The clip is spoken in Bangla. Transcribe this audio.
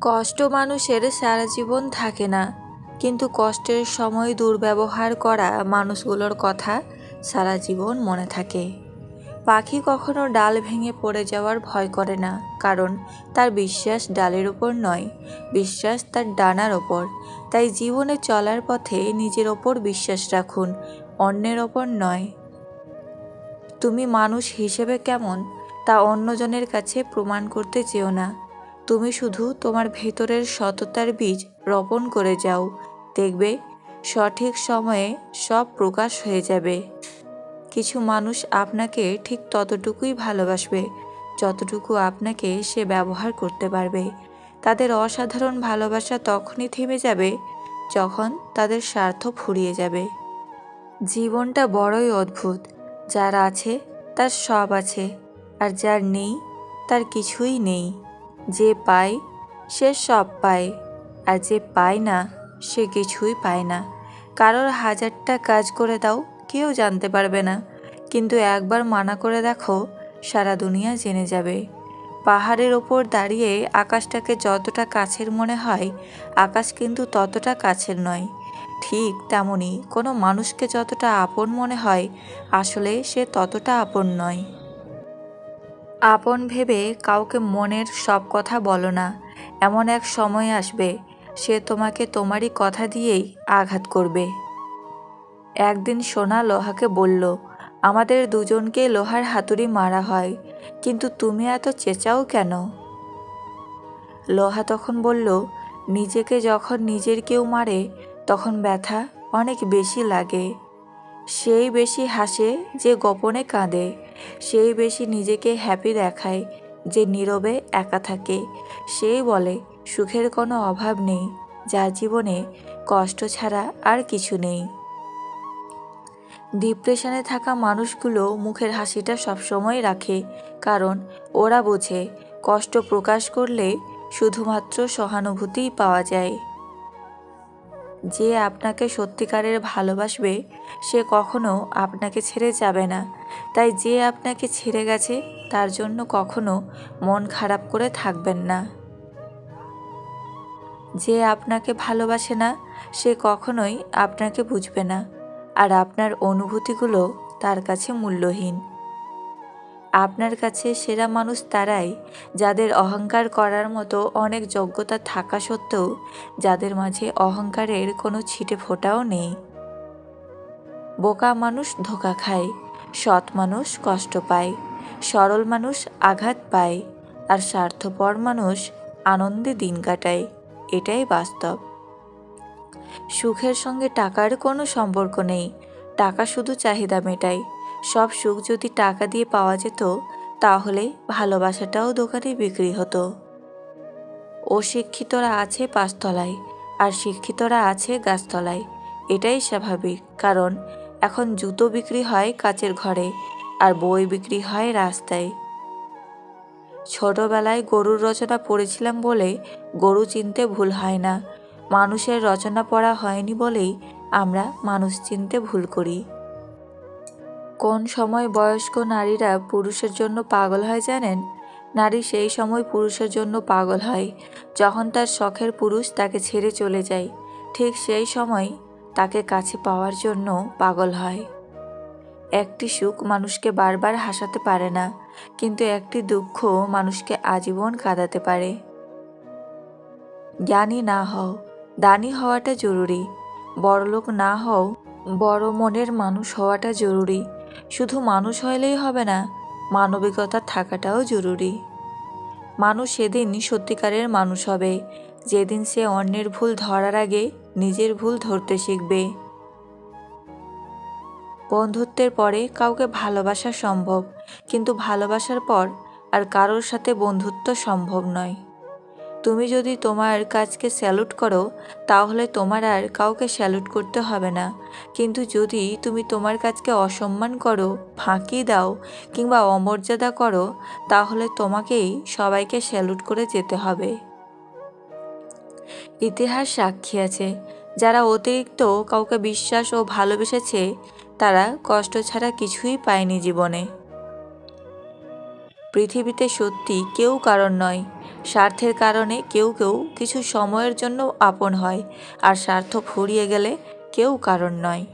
কষ্ট মানুষের সারা জীবন থাকে না। কিন্তু কষ্টের সময় দুর্ব্যবহার করা মানুষগুলোর কথা সারা জীবন মনে থাকে। পাখি কখনো ডাল ভেঙে পড়ে যাওয়ার ভয় করে না, কারণ তার বিশ্বাস ডালের ওপর নয়, বিশ্বাস তার ডানার ওপর তাই জীবনে চলার পথে নিজের ওপর বিশ্বাস রাখুন, অন্যের ওপর নয়। তুমি মানুষ হিসেবে কেমন, তা অন্যজনের কাছে প্রমাণ করতে চেও না। তুমি শুধু তোমার ভেতরের সততার বীজ রোপণ করে যাও। দেখবে, সঠিক সময়ে সব প্রকাশ হয়ে যাবে। কিছু মানুষ আপনাকে ঠিক ততটুকুই ভালোবাসবে, যতটুকু আপনাকে সে ব্যবহার করতে পারবে। তাদের অসাধারণ ভালোবাসা তখনই থেমে যাবে যখন তাদের স্বার্থ ফুরিয়ে যাবে। জীবনটা বড়ই অদ্ভুত। যার আছে, তার সব আছে। আর যার নেই, তার কিছুই নেই। যে পায়, সে সব পায়, আর যে পায় না, সে কিছুই পায় না। কারোর হাজারটা কাজ করে দাও, কেউ জানতে পারবে না। কিন্তু একবার মানা করে দেখো, সারা দুনিয়া জেনে যাবে। পাহাড়ের ওপর দাঁড়িয়ে আকাশটাকে যতটা কাছের মনে হয়, আকাশ কিন্তু ততটা কাছের নয়। ঠিক তেমনই কোনো মানুষকে যতটা আপন মনে হয়, আসলে সে ততটা আপন নয়। আপন ভেবে কাউকে মনের সব কথা বলো না। এমন এক সময় আসবে, সে তোমাকে তোমারই কথা দিয়েই আঘাত করবে। একদিন সোনা লোহাকে বলল, আমাদের দুজনকে লোহার হাতুড়ি মারা হয়, কিন্তু তুমি এত চেঁচাও কেন? লোহা তখন বলল, নিজেকে যখন নিজের কেউ মারে, তখন ব্যথা অনেক বেশি লাগে। সেই বেশি হাসে যে গোপনে কাঁদে, সেই বেশি নিজেকে হ্যাপি দেখায় যে নীরবে একা থাকে। সেই বলে, সুখের কোনো অভাব নেই যার জীবনে কষ্ট ছাড়া আর কিছু নেই। ডিপ্রেশনে থাকা মানুষগুলো মুখের হাসিটা সবসময় রাখে, কারণ ওরা বোঝে, কষ্ট প্রকাশ করলে শুধুমাত্র সহানুভূতিই পাওয়া যায়। যে আপনাকে সত্যিকারের ভালোবাসবে, সে কখনো আপনাকে ছেড়ে যাবে না। তাই যে আপনাকে ছেড়ে গেছে, তার জন্য কখনো মন খারাপ করে থাকবেন না। যে আপনাকে ভালোবাসে না, সে কখনোই আপনাকে বুঝবে না। আর আপনার অনুভূতিগুলো তার কাছে মূল্যহীন। আপনার কাছে সেরা মানুষ তারাই, যাদের অহংকার করার মতো অনেক যোগ্যতা থাকা সত্ত্বেও যাদের মাঝে অহংকারের কোনো ছিটে ফোটাও নেই। বোকা মানুষ ধোকা খায়, সৎ মানুষ কষ্ট পায়, সরল মানুষ আঘাত পায়, আর স্বার্থপর মানুষ আনন্দে দিন কাটায়, এটাই বাস্তব। সুখের সঙ্গে টাকার কোনো সম্পর্ক নেই, টাকা শুধু চাহিদা মেটায় সব সুখ যদি টাকা দিয়ে পাওয়া যেত, তাহলে ভালোবাসাটাও দোকানে বিক্রি হতো। অশিক্ষিতরা আছে পাঁচতলায়, আর শিক্ষিতরা আছে গাছতলায়। এটাই স্বাভাবিক, কারণ এখন জুতো বিক্রি হয় কাচের ঘরে, আর বই বিক্রি হয় রাস্তায়। ছোটবেলায় গরুর রচনা পড়েছিলাম বলে গরু চিনতে ভুল হয় না। মানুষের রচনা পড়া হয়নি বলেই আমরা মানুষ চিনতে ভুল করি। কোন সময় বয়স্ক নারীরা পুরুষের জন্য পাগল হয় জানেন? নারী সেই সময় পুরুষের জন্য পাগল হয়, যখন তার শখের পুরুষ তাকে ছেড়ে চলে যায়। ঠিক সেই সময় তাকে কাছে পাওয়ার জন্য পাগল হয়। একটি সুখ মানুষকে বারবার হাসাতে পারে না, কিন্তু একটি দুঃখ মানুষকে আজীবন কাঁদাতে পারে। জ্ঞানী না হও, দানি হওয়াটা জরুরি। বড়লোক না হও, বড় মনের মানুষ হওয়াটা জরুরি। শুধু মানুষ হইলেই হবে না, মানবিকতা থাকাটাও জরুরি। মানুষ সেদিন সত্যিকারের মানুষ হবে, যেদিন সে অন্যের ভুল ধরার আগে নিজের ভুল ধরতে শিখবে। বন্ধুত্বের পরে কাউকে ভালোবাসা সম্ভব, কিন্তু ভালোবাসার পর আর কারোর সাথে বন্ধুত্ব সম্ভব নয়। তুমি যদি তোমার কাজকে স্যালুট করো, তাহলে তোমার আর কাউকে স্যালুট করতে হবে না। কিন্তু যদি তুমি তোমার কাজকে অসম্মান করো, ফাঁকি দাও কিংবা অমর্যাদা করো, তাহলে তোমাকেই সবাইকে স্যালুট করে যেতে হবে। ইতিহাস সাক্ষী আছে। যারা অতিরিক্ত কাউকে বিশ্বাস ও ভালোবেসেছে, তারা কষ্ট ছাড়া কিছুই পায়নি জীবনে। পৃথিবীতে সত্যি কেউ কারণ নয়। স্বার্থের কারণে কেউ কেউ কিছু সময়ের জন্য আপন হয়, আর স্বার্থ ফুরিয়ে গেলে কেউ কারণ নয়।